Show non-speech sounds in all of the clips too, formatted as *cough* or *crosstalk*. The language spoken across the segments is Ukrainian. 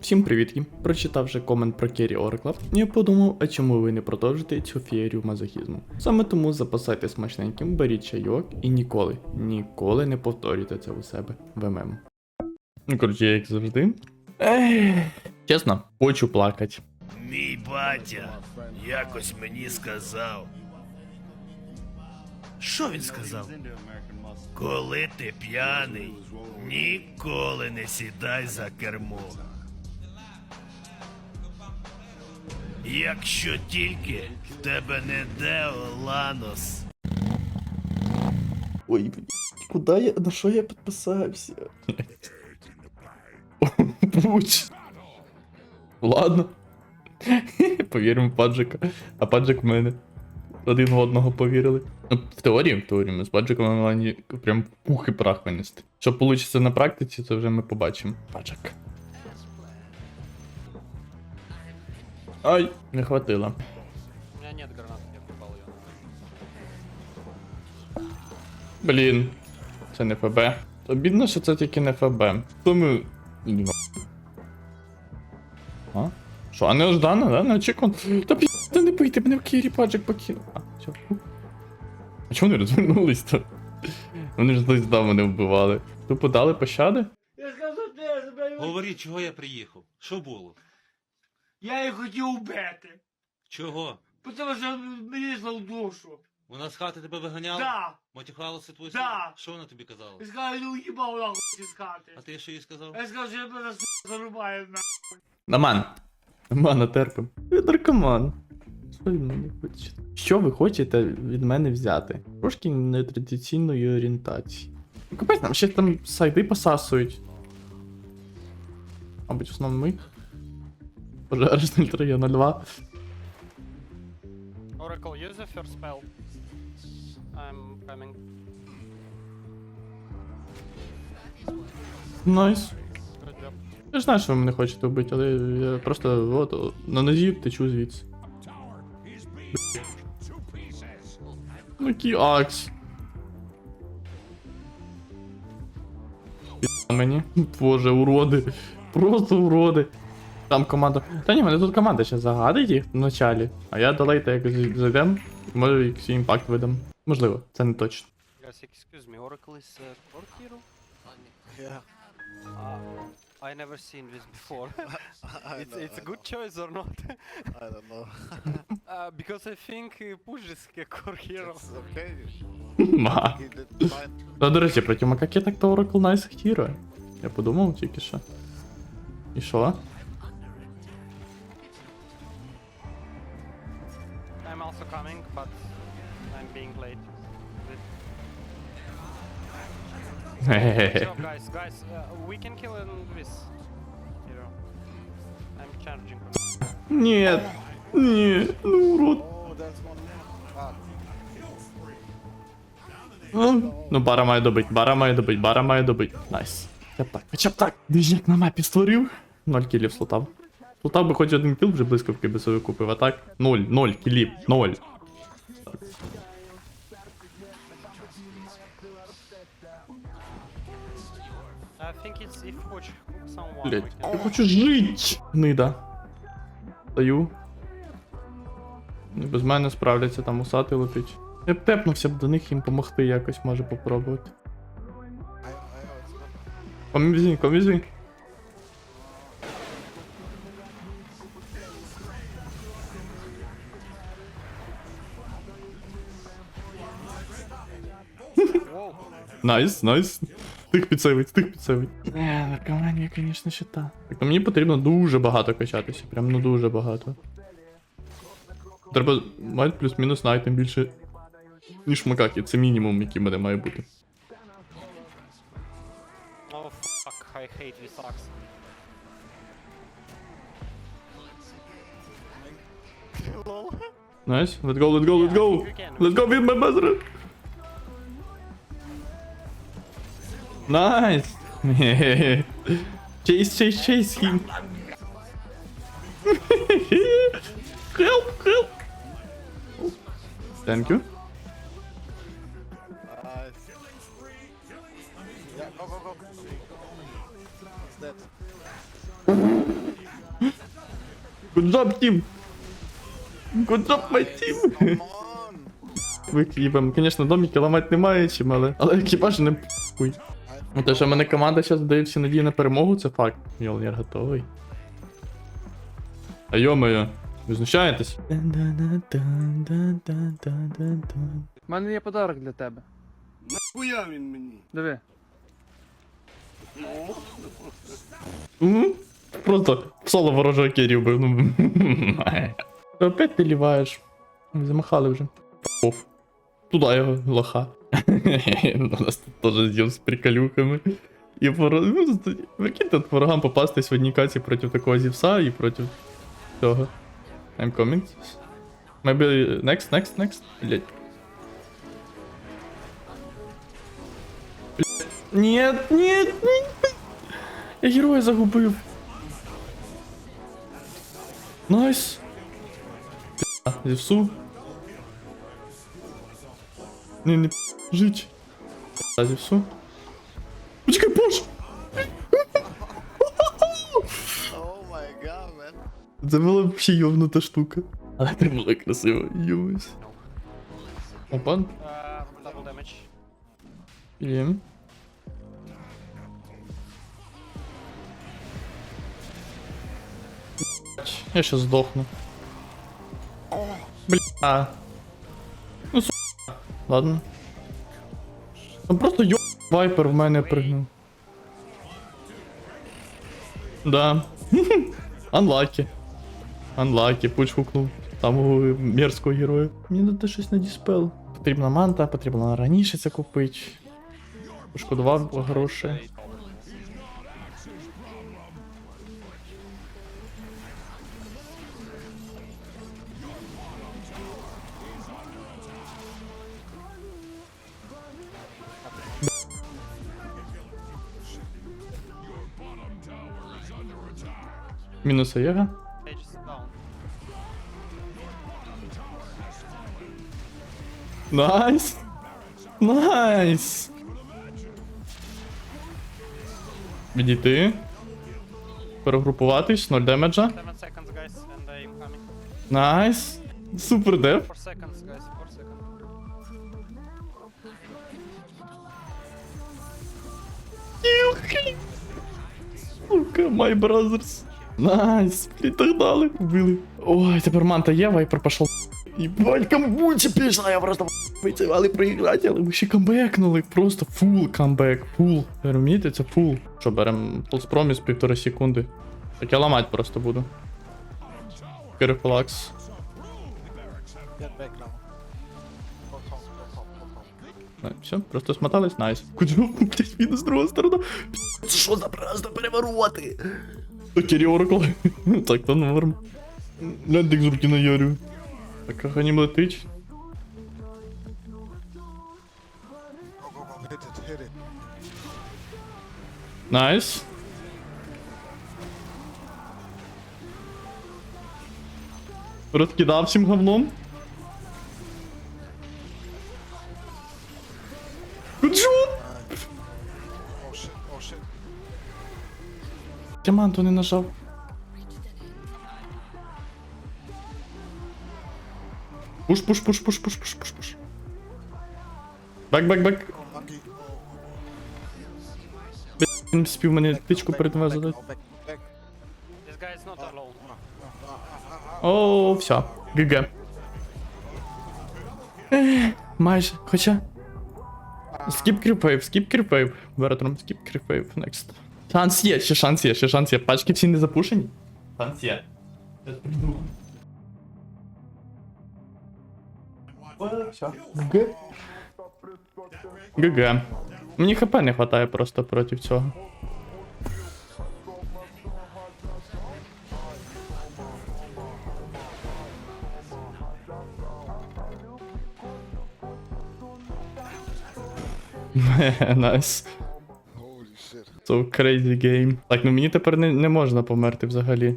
Всім привітки! Прочитавши комент про Керрі Оракла, я подумав, а чому ви не продовжите цю феєрію мазохізму. Саме тому запасайте смачненьким, беріть чайок і ніколи, ніколи не повторюйте це у себе в ММ. Ну, коротше, як завжди. Ех, чесно, хочу плакати. Мій батя якось мені сказав. Що він сказав? Коли ти п'яний, ніколи не сідай за кермо. Якщо тільки в тебе не Део Ланос. Ой, куди я. На що я підписався? Пуч. Ладно. Повіримо в паджика. А паджик в мене. Один в одного повірили. Ну, в теорії, в теорії, ми з паджиком онлайні прям пух і прах винести. Що вийде на практиці, це вже ми побачимо. Паджик. Ай, не хватило. У меня нет гранат, я купал ее. Блін, це не ФБ. Обідно, що це тільки не ФБ. То ми. А? Що, а неождано, да? Неочікувано. Та пі... Не бийте, мене в Кірі паджик покинув. А, все. А чому вони розвернулись то? Вони ж десь давно мене вбивали. Тупо дали пощади? Я сказав, де я тебе. Говори, чого я приїхав? Що було? Я її хотів убити. Чого? Тому що мені злив душу. Вона з хати тебе виганяла? Да. Матюхалася твою Да. Що вона тобі казала? Я сказав, ну уїбав нахуй з хати. А ти що їй сказав? Я сказав, що я мене с*** зарубає на. Наман. Намана терпим. Я наркоман. Що ви хочете від мене взяти? Трошки нетрадиційної орієнтації. Ну, Капець, нам ще там сайди посасують. Мабуть, в основному ми. Пожариш 03, я 02. Oracle, use the first spell. I'm coming. Найс. Good job. Я ж знаю, що ви мене хочете вбити, але я просто от, на нозі течу звідси. Ну який акс. Мені. Боже, уроди. Просто уроди. Там команда. Та ні, мене тут команда ще загадить їх в началі. А я далейте якось зайдем. Може якийсь імпакт видам. Можливо, це не точно. Guys, excuse me, Oracle is a core hero? Yeah, Uh, I never seen this before. *laughs* I it's know, it's a I good choice or not? know. I don't know. uh, because I think uh, Push is a core hero. It's okay. Ма. He did fine. Та, до речі, проти макаки то Oracle Nice Hero. Я подумав тільки що. І що? I'm also coming, but I'm being late. Good Хе-хе-хе. job, guys. Guys, uh, we can kill him this hero. I'm charging. Ні. Ні. Ну, урод. Oh, there's one more. Ah, Ну, Ну, бара має добить, бара має добить, бара має добить. Найс. Хоча б так, хоча б так. Двіжняк на мапі створив. Ноль кілів слутав. Слутав би хоч один кіл, вже блискавки би собі купив, а так? Ноль, ноль кілів, ноль. I think it's if Push hook someone. Блять, я хочу жить. Гнида. Стою. Без мене справляться, там усати летить. Я б тепнувся б до них їм помогти якось, може попробувати. I, I know it's not. Комізі, комізі. Найс, найс. Тих підсейвить, тих підсейвить. Не, наркоманія, звісно, ще та. Так, ну мені потрібно дуже багато качатися, прям ну дуже багато. Треба мати плюс-мінус на айтем більше, ніж макаки. Це мінімум, який в мене має бути. Oh fuck, I hate axe. Lol. Найс, let's go, let's go, let's go! Let's go, with my buzzer! Найс! Chase, chase, chase him! help, help! Thank you. Nice. Yeah, go, go, go. dead. Good job, team! Good job, my team! Come. Звісно, доміки ламати немає чим, але. Але екіпаж не хуй. Ну те, що в мене команда зараз дає всі надії на перемогу, це факт. Йолнір готовий. А йо-моє, ви знущаєтесь? У мене є подарок для тебе. Нахуя він мені? Диви. Просто соло ворожого керрі вбив. Ну. *laughs* Опять ти ліваєш. Замахали вже. Туда його лоха. *laughs* У нас тут теж з'їв з приколюхами. І ворог... ну, ворогам попастись в одній каці проти такого зівса і проти цього. I'm coming. Maybe next, next, next. Блять. Нет, нет, нет. Я героя загубив. Найс. Пі***, Зевсу. Не, не жить. А Зевсу. Почекай, пош! Oh my god, man. Це була взагалі йовнута штука. Але це було красиво. Йомусь. Опа, Uh, double damage. є. Я сейчас сдохну. Бля. Ну. Ладно. Там просто ё... Вайпер в мене пригнув. Да. *laughs* Анлаки. Анлаки, пуч хукнув. Самого мерзкого героя. Мені треба щось на діспел. Потрібна манта, потрібно раніше це купити. Пошкодував гроші. Мінус Єга. Найс! Найс! Відійти. Перегрупуватись, 0 демеджа. 7 seconds, guys, and I'm coming. Найс! Супер деф. Сука, my brothers. Найс! Так дали. Вбили. Ой, тепер манта є, вайпер пішов. Ебать, камбучі пішла, я просто витягали проіграти, але ми ще камбекнули. Просто фул камбек, фул. Розумієте, це фул. Що, берем Pulse Promise півтори секунди. Так я ламать просто буду. Керифлакс. Все, просто смотались, найс. Куди, блять, мінус друга сторона. Це що за просто перевороти? Оракл. *laughs* Так, то норм. Лядик з руки наярю. Так, как они летить? Найс. Розкидав всім говном. Діаманту не нажав. Пуш, пуш, пуш, пуш, пуш, пуш, пуш, пуш. Бек, бек. Oh. Він спів мені тичку перед задати. О, все. ГГ. Майже. Хоча. Скіп кріпейв, скіп кріпейв. Беретром, скіп кріпейв, next. Шанс є, ще шанс є, ще шанс є. Пачки всі не запушені. Шанс є. Все. ГГ. ГГ. Мені хп не хватає просто проти цього. Найс. Holy *laughs* shit. So crazy game. Так, ну мені тепер не, не можна померти взагалі.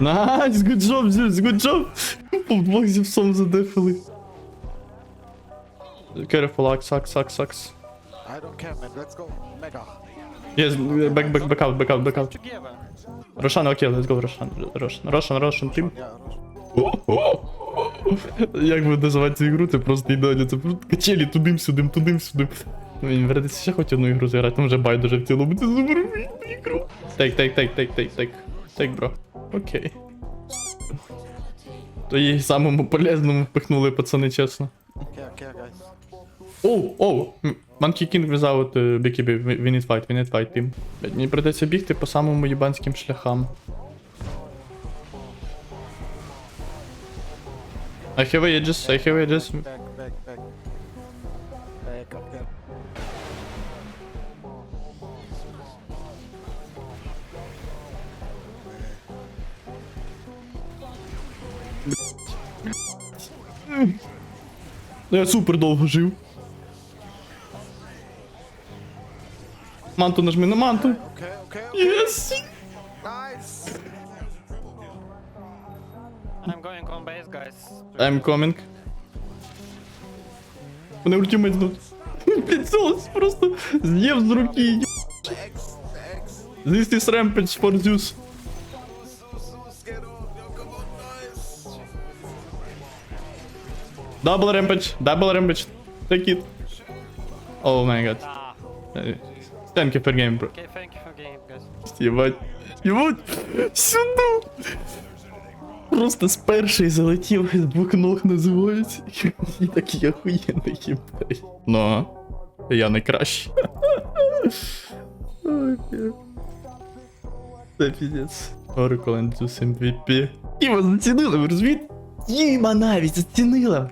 Найс, good job, Зюс, good job. По двох зіпсом задефали. Careful, Axe, Axe, Axe, Axe. I don't care, man. Let's go. Mega. Yes, back, back, back out, back out, back out. Together. Рошан, окей, let's go. Рошан, Рошан, Рошан, тим. Yeah, Як би називати цю ігру, це просто ідеально, це просто качелі тудим-сюдим, тудим-сюдим. Ну, Він вернеться ще хоч одну ігру зіграти, там вже байдуже в цілому, це суперфільну ігру. Тейк, тейк, тейк, тейк, тейк, тейк. Тейк, бро. Окей. То їй самому полезному впихнули, пацани, чесно. Оу, оу, Monkey King without uh, BKB, we we need fight, we need fight, team. Мені придеться бігти по самому їбанським шляхам. I have ages, I have ages. Я супер довго жив. Манту нажми на манту. Єс! I'm going on base, guys. I'm coming. Мене ультимейт знут. Блять, *laughs* просто з'їв з руки. This is rampage for Zeus. Double rampage, double rampage. Take it. Oh my god. Ah, Thank you for game, bro. okay, thank you for game, guys. Єбать. Єбать. Сюди. Просто з першої залетів, з двох ног називається. І такий охуєнний їбать. Ну, я найкращий. *laughs* Ой, бля. Це піздець. Oracle and Zeus MVP. Іва зацінила, ви розумієте? Іма навіть зацінила.